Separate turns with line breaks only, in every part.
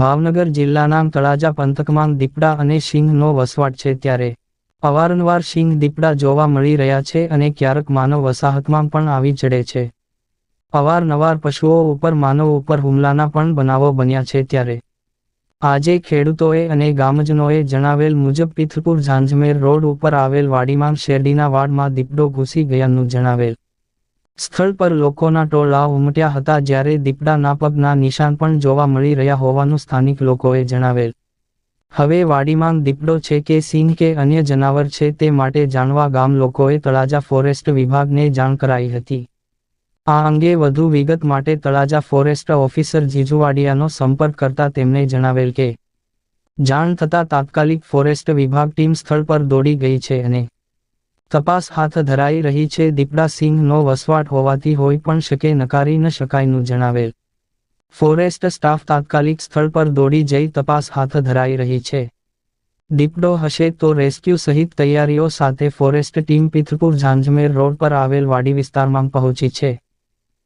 ભાવનગર જિલ્લાના તળાજા પંથકમાં દીપડા અને સિંહનો વસવાટ છે ત્યારે અવારનવાર સિંહ દીપડા જોવા મળી રહ્યા છે અને ક્યારેક માનવ વસાહતમાં પણ આવી ચડે છે. અવારનવાર પશુઓ ઉપર માનવ ઉપર હુમલાના પણ બનાવો બન્યા છે ત્યારે આજે ખેડૂતોએ અને ગામજનોએ જણાવેલ મુજબ પિથપુર ઝાંઝમેર રોડ ઉપર આવેલ વાડીમાં શેરડીના વાડમાં દીપડો ઘૂસી ગયાનું જણાવેલ સ્થળ પર લોકોના ટોળા ઉમટ્યા હતા જ્યારે દીપડાના પગના નિશાન પણ જોવા મળી રહ્યા હોવાનું સ્થાનિક લોકોએ જણાવેલ. હવે વાડીમાં દીપડો છે કે સિંહ કે અન્ય જનાવર છે તે માટે જાણવા ગામ લોકોએ તળાજા ફોરેસ્ટ વિભાગને જાણ કરાઈ હતી. આ અંગે વધુ વિગત માટે તળાજા ફોરેસ્ટ ઓફિસર જીજુવાડિયાનો સંપર્ક કરતા તેમણે જણાવેલ કે, જાણ થતાં તાત્કાલિક ફોરેસ્ટ વિભાગ ટીમ સ્થળ પર દોડી ગઈ છે અને તપાસ હાથ ધરાઈ રહી છે. દીપડા સિંહનો વસવાટ હોવાથી હોઈ પણ શકે નકારી ન શકાયનું જણાવેલ. ફોરેસ્ટ સ્ટાફ તાત્કાલિક સ્થળ પર દોડી જઈ તપાસ હાથ ધરાઈ રહી છે. દીપડો હશે તો રેસ્ક્યુ સહિત તૈયારીઓ સાથે forest team Pithpur Jhanjhmer road પર આવેલ વાડી વિસ્તારમાં પહોંચી છે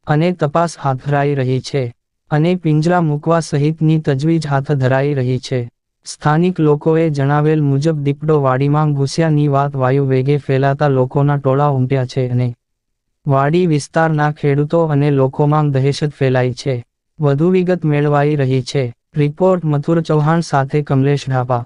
અને તપાસ હાથ ધરાઈ રહી છે અને પિંજરા મૂકવા સહિતની તજવીજ હાથ ધરાઈ રહી છે. સ્થાનિક લોકોએ જણાવેલ મુજબ દીપડો વાડીમાં ઘૂસ્યાની વાત વાયુ વેગે ફેલાતા લોકોના ટોળા ઉમટ્યા છે અને વાડી વિસ્તારના ખેડૂતો અને લોકોમાં દહેશત ફેલાઈ છે. વધુ વિગત મેળવાઈ રહી છે. રિપોર્ટ મથુર ચૌહાણ સાથે કમલેશ ઢાપા.